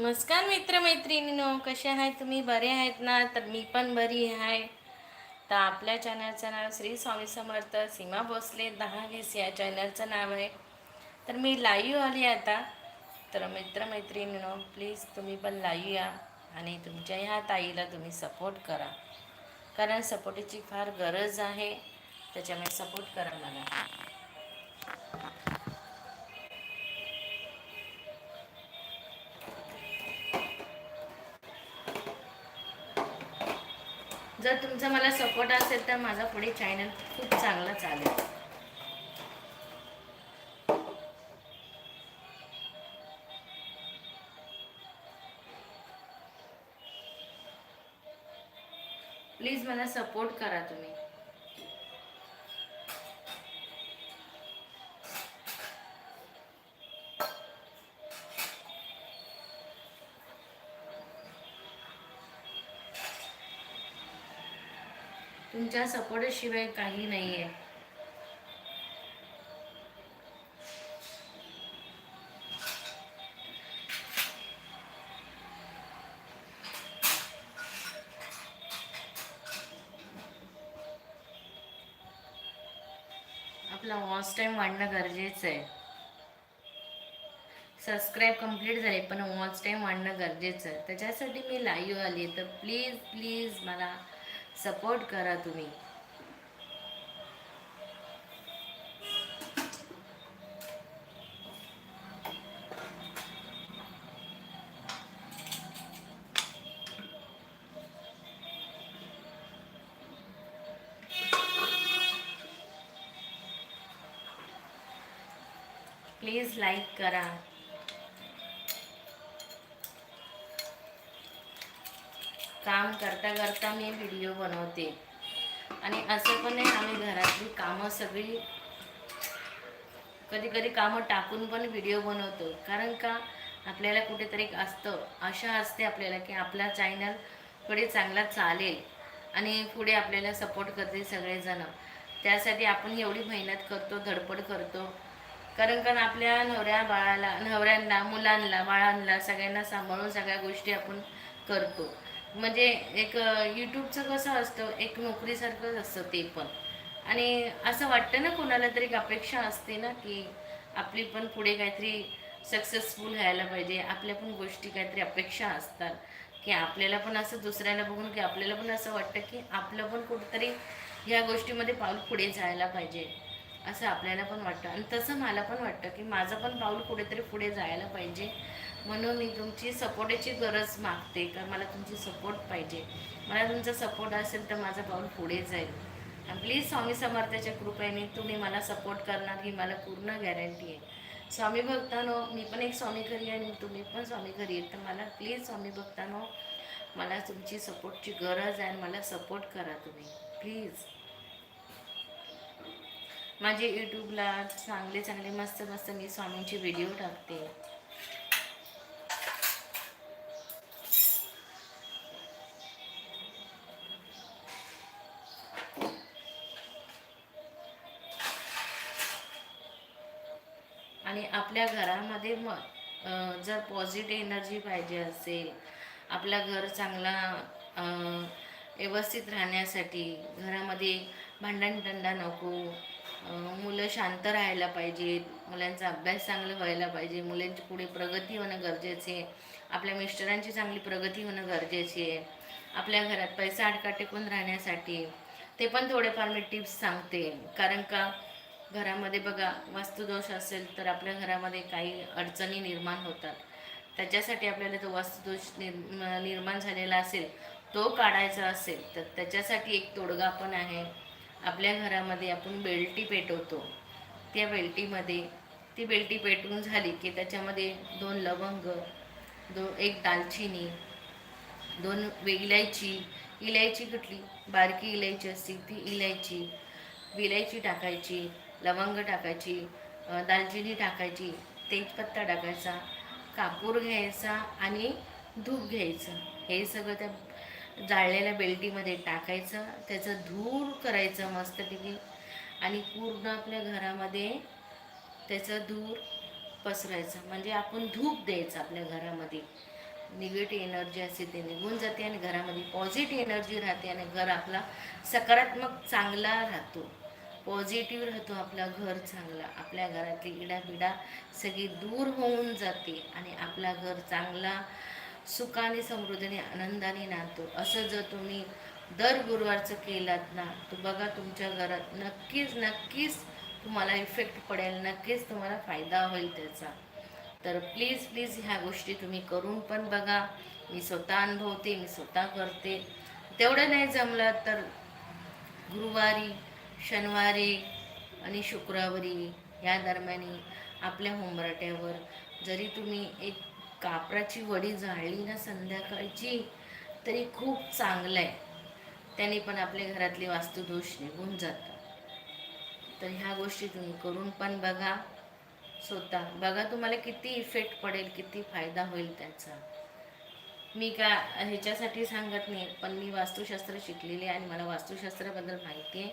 नमस्कार मित्रमैत्रिणीनो कसे आहेत तुम्ही? बरे आहेत ना? तर मी पण बरी आहे. तर आपल्या चॅनलचं नाव श्री स्वामी समर्थ सीमा भोसले दहा वीस या चॅनलचं नाव आहे. तर मी लाईव्ह आली आता. तर मित्रमैत्रिणीनो प्लीज तुम्ही पण लाईव्ह या आणि तुमच्या ह्या ताईला तुम्ही सपोर्ट करा. कारण सपोर्टची फार गरज आहे. त्याच्यामुळे सपोर्ट करा मला. जर तुमचा मला सपोर्ट असेल तर माझा पुढे चॅनल खूप चांगला चालेल. प्लीज मला सपोर्ट करा तुम्ही. तुमच्या सपोर्टशिवाय काही नाही आहे आपला वॉच टाईम वाढणं गरजेचं आहे. सबस्क्राईब कंप्लीट झाले पण वॉच टाईम वाढणं गरजेचं आहे. त्याच्यासाठी मी लाईव्ह आली तर प्लीज प्लीज मला सपोर्ट करा तुम्ही. प्लीज़ लाईक करा. काम करता करता मी व्हिडिओ बनवते. आणि असं पण नाही आम्ही घरातली कामं सगळी कधी कधी कामं टाकून पण व्हिडिओ बनवतो. कारण का आपल्याला कुठेतरी असतं आशा असते आपल्याला की आपला चॅनल पुढे चांगला चालेल आणि पुढे आपल्याला सपोर्ट करते सगळेजण. त्यासाठी आपण एवढी मेहनत करतो धडपड करतो. कारण कारण आपल्या नवऱ्या बाळाला नवऱ्यांना मुलांना बाळांना सगळ्यांना सांभाळून सगळ्या गोष्टी आपण करतो. म्हणजे एक यूट्यूबचं कसं असतं एक नोकरीसारखंच असतं ते पण. आणि असं वाटतं ना कोणाला तरी एक अपेक्षा असते ना की आपली पण पुढे काहीतरी सक्सेसफुल व्हायला पाहिजे आपल्या पण गोष्टी काहीतरी अपेक्षा असतात. की आपल्याला पण असं दुसऱ्याला बघून की आपल्याला पण असं वाटतं की आपलं पण कुठंतरी ह्या गोष्टीमध्ये पाऊल पुढे जायला पाहिजे. असं आपल्याला पण वाटतं. आणि तसं मला पण वाटतं की माझं पण पाऊल कुठेतरी पुढे जायला पाहिजे. म्हणून मी तुमची सपोर्टाची गरज मागते कारण मला तुमची सपोर्ट पाहिजे. मला तुमचा सपोर्ट असेल तर माझं पाऊल पुढे जाईल. आणि प्लीज स्वामी समर्थाच्या कृपेने तुम्ही मला सपोर्ट करणार ही मला पूर्ण गॅरंटी आहे. स्वामी भक्तानो मी पण एक स्वामी घरी आहे आणि तुम्ही पण स्वामी घरी आहे तर मला प्लीज स्वामी भक्तानो मला तुमची सपोर्टची गरज आहे आणि मला सपोर्ट करा तुम्ही. प्लीज. माझे यूट्यूबला चांगले चांगले मस्त मस्त मी स्वामींचे व्हिडिओ टाकते. आणि आपल्या घरामध्ये मग जर पॉझिटिव्ह एनर्जी पाहिजे असेल आपला घर चांगला व्यवस्थित राहण्यासाठी घरामध्ये भांडणदंडा नको मुलं शांत राहायला पाहिजेत मुलांचा अभ्यास चांगला व्हायला पाहिजे मुलांची पुढे प्रगती होणं गरजेचे आहे. आपल्या मिस्टरांची चांगली प्रगती होणं गरजेचे आहे. आपल्या घरात पैसा अडका टेकून राहण्यासाठी ते पण थोडेफार मी टिप्स सांगते. कारण का घरामध्ये बघा वास्तुदोष असेल तर आपल्या घरामध्ये काही अडचणी निर्माण होतात. त्याच्यासाठी आपल्याला तो वास्तुदोष निर्माण झालेला असेल तो काढायचा असेल तर त्याच्यासाठी एक तोडगा पण आहे. आपल्या घरामध्ये आपण बेलटी पेटवतो. त्या बेलटीमध्ये ती बेलटी पेटवून झाली की त्याच्यामध्ये दोन लवंग दो एक दालचिनी दोन इलायची इलायची कुठली? बारकी इलायची असते ती इलायची विलायची टाकायची लवंग टाकायची दालचिनी टाकायची तेजपत्ता टाकायचा कापूर घ्यायचा आणि धूप घ्यायचं. हे सगळं त्या जाळलेल्या बेल्टीमध्ये टाकायचं त्याचं धूर करायचं मस्तपैकी. आणि पूर्ण आपल्या घरामध्ये त्याचं धूर पसरायचं. म्हणजे आपण धूप द्यायचं आपल्या घरामध्ये. निगेटिव्ह एनर्जी असते ते निघून जाते आणि घरामध्ये पॉझिटिव्ह एनर्जी राहते आणि घर आपला सकारात्मक चांगला राहतो. पॉझिटिव्ह राहतो आपला घर चांगला. आपल्या घरातली इडाबिडा सगळी दूर होऊन जाते आणि आपला घर चांगला सुखाने समृद्धीने आनंदाने नांदतो. असं जर तुम्ही दर गुरुवारचं केलात ना तर बघा तुमच्या घरात नक्कीच नक्कीच तुम्हाला इफेक्ट पडेल. नक्कीच तुम्हाला फायदा होईल त्याचा. तर प्लीज प्लीज ह्या गोष्टी तुम्ही करून पण बघा. मी स्वतः अनुभवते मी स्वतः करते. तेवढं नाही जमलं तर गुरुवारी शनिवारी आणि शुक्रवारी या दरम्यानी आपल्या होमराट्यावर जरी तुम्ही एक कापराची वडी जाळली ना संध्याकाळची तरी खूप चांगलं आहे त्याने पण आपले घरातले वास्तुदोष निघून जातात. तर ह्या गोष्टी तुम्ही करून पण बघा स्वतः. बघा तुम्हाला किती इफेक्ट पडेल किती फायदा होईल त्याचा. मी का ह्याच्यासाठी सांगत नाही पण मी वास्तुशास्त्र शिकलेले आहे आणि मला वास्तुशास्त्राबद्दल माहिती आहे.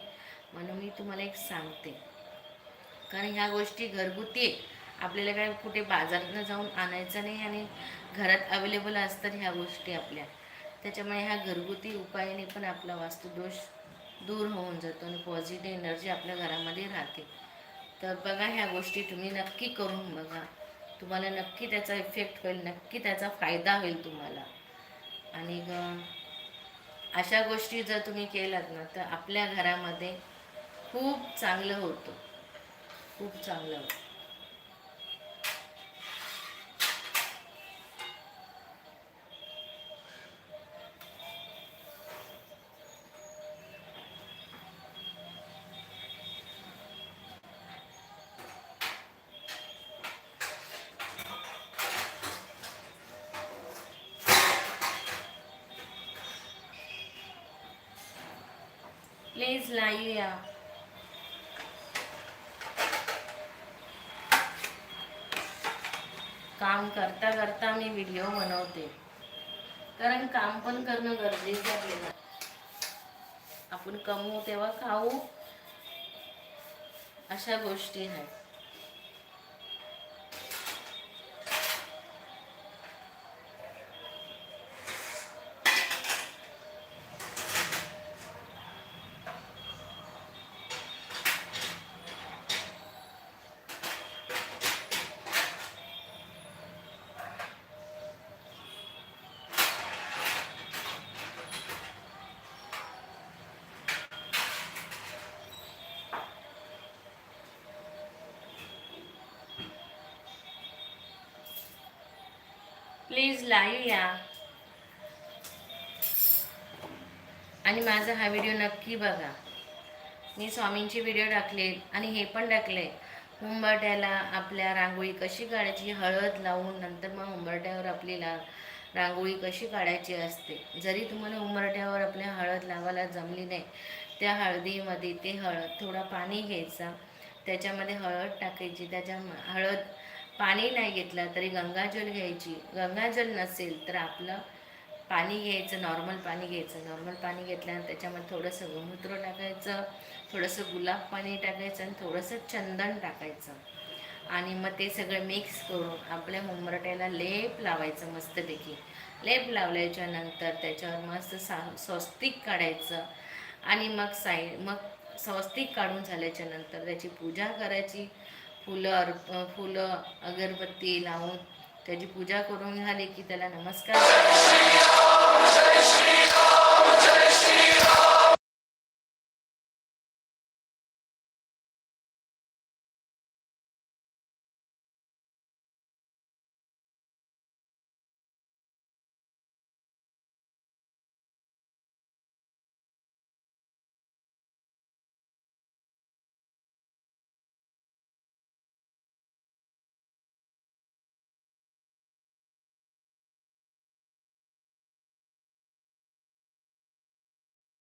म्हणून मी तुम्हाला एक सांगते. कारण ह्या गोष्टी घरगुती आहे. आपल्याला काय कुठे बाजारातनं जाऊन आणायचं नाही आणि घरात अवेलेबल असतात ह्या गोष्टी आपल्या. त्याच्यामुळे ह्या घरगुती उपायाने पण आपला वास्तुदोष दूर होऊन जातो आणि पॉझिटिव्ह एनर्जी आपल्या घरामध्ये राहते. तर बघा ह्या गोष्टी तुम्ही नक्की करून बघा. तुम्हाला नक्की त्याचा इफेक्ट होईल नक्की त्याचा फायदा होईल तुम्हाला. आणि अशा गोष्टी जर तुम्ही केलात ना तर आपल्या घरामध्ये खूप चांगलं होतं. खूप चांगलं होतं. प्लीज नाही या काम करता करता मी व्हिडिओ बनवते. कारण काम पण करणं गरजेचं आहे आपल्याला आपण कमवू तेव्हा खाऊ. अशा गोष्टी आहेत. प्लीज लाईव्ह या. आणि माझा हा व्हिडिओ नक्की बघा. मी स्वामींचे व्हिडिओ टाकले आणि हे पण टाकले. उंबरट्याला आपल्या रांगोळी कशी काढायची हळद लावून नंतर मग उंबरट्यावर आपल्याला रांगोळी कशी काढायची असते. जरी तुम्हाला उंबरट्यावर आपल्या हळद लावायला जमली नाही त्या हळदीमध्ये ते हळद थोडा पाणी घ्यायचा. त्याच्यामध्ये हळद टाकायची. त्याच्या हळद पाणी नाही घेतलं तरी गंगाजल घ्यायची. गंगाजल नसेल तर आपलं पाणी घ्यायचं नॉर्मल पाणी घ्यायचं. नॉर्मल पाणी घेतल्यानंतर त्याच्यामध्ये थोडंसं गोमूत्र टाकायचं थोडंसं गुलाब पाणी टाकायचं आणि थोडंसं चंदन टाकायचं. आणि मग ते सगळं मिक्स करून आपल्या मुंबरट्याला लेप लावायचं मस्तपैकी. लेप लावल्याच्या नंतर त्याच्यावर मस्त सा स्वस्तिक काढायचं. आणि मग साई मग स्वस्तिक काढून झाल्याच्यानंतर त्याची पूजा करायची. फुलं अर्प फुलं अगरबत्ती लावून त्याची पूजा करून झाली की त्याला नमस्कार